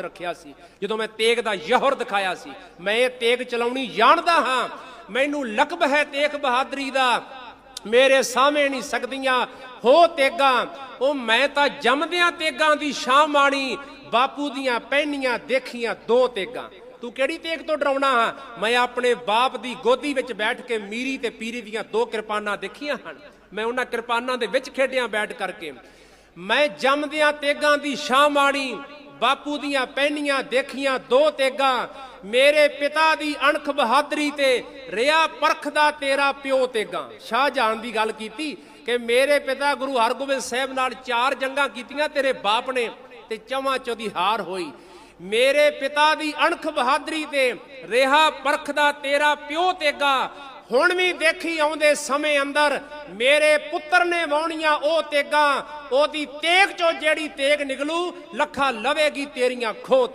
ਰੱਖਿਆ ਸੀ। ਜਦੋਂ ਮੈਂ ਤੇਗ ਦਾ ਯਹਰ ਦਿਖਾਇਆ ਸੀ, ਮੈਂ ਇਹ ਤੇਗ ਚਲਾਉਣੀ ਜਾਣਦਾ ਹਾਂ। ਮੈਨੂੰ ਲਕਬ ਹੈ ਤੇਗ ਬਹਾਦਰੀ ਦਾ। ਮੇਰੇ ਸਾਹਮਣੇ ਨਹੀਂ ਸਕਦੀਆਂ ਹੋ ਤੇਗਾਂ। ਉਹ ਮੈਂ ਤਾਂ ਜੰਮਦਿਆਂ ਤੇਗਾਂ ਦੀ ਸ਼ਾਹ ਮਾਣੀ ਬਾਪੂ ਦੀਆਂ ਪਹਿਨੀਆਂ ਦੇਖੀਆਂ ਦੋ ਤੇਗਾਂ। ਤੂੰ ਕਿਹੜੀ ਤੇਗ ਤੋਂ ਡਰਾਉਣਾ ਹਾਂ? ਮੈਂ ਆਪਣੇ ਬਾਪ ਦੀ ਗੋਦੀ ਵਿੱਚ ਬੈਠ ਕੇ ਮੀਰੀ ਤੇ ਪੀਰੀ ਦੀਆਂ ਦੋ ਕਿਰਪਾਨਾਂ ਦੇਖੀਆਂ ਹਨ। ਮੈਂ ਉਹਨਾਂ ਕਿਰਪਾਨਾਂ ਦੇ ਵਿੱਚ ਖੇਡਿਆਂ ਬੈਠ ਕਰਕੇ। ਮੈਂ ਜੰਮਦਿਆਂ ਤੇਗਾਂ ਦੀ ਸ਼ਾਹ ਮਾਣੀ ਬਾਪੂ ਦੀਆਂ ਪਹਿਨੀਆਂ, ਦੇਖੀਆਂ ਦੋ ਤੇਗਾਂ, ਮੇਰੇ ਪਿਤਾ ਦੀ ਅਣਖ ਬਹਾਦਰੀ ਤੇ ਰਿਆ ਪਰਖਦਾ ਤੇਰਾ ਪਿਓ ਤੇਗਾਂ। ਸ਼ਾਹਜਹਾਨ ਦੀ ਗੱਲ ਕੀਤੀ ਕਿ ਮੇਰੇ ਪਿਤਾ ਗੁਰੂ ਹਰਗੋਬਿੰਦ ਸਾਹਿਬ ਨਾਲ ਚਾਰ ਜੰਗਾਂ ਕੀਤੀਆਂ, ਤੇਰੇ ਬਾਪ ਨੇ ਤੇ ਚਵਾਂ ਚੌਦੀ ਹਾਰ ਹੋਈ। ਮੇਰੇ ਪਿਤਾ ਦੀ ਅਣਖ ਬਹਾਦਰੀ ਤੇ ਰਿਹਾ ਪਰਖ ਦਾ ਤੇਰਾ ਪਿਓ ਤੇਗਾ ਹੁਣ ਵੀ ਦੇਖੀ ਆਉਂਦੇ ਸਮੇਂ ਅੰਦਰ ਮੇਰੇ ਪੁੱਤਰ ਨੇ ਵਾਉਣੀਆਂ ਉਹ ਤੇਗਾ, ਉਹਦੀ ਤੇਗ ਚੋਂ ਜਿਹੜੀ ਤੇਗ ਨਿਕਲੂ, ਲੱਖਾਂ ਲਵੇਗੀ ਤੇਰੀਆਂ ਖੋ ਤੇ।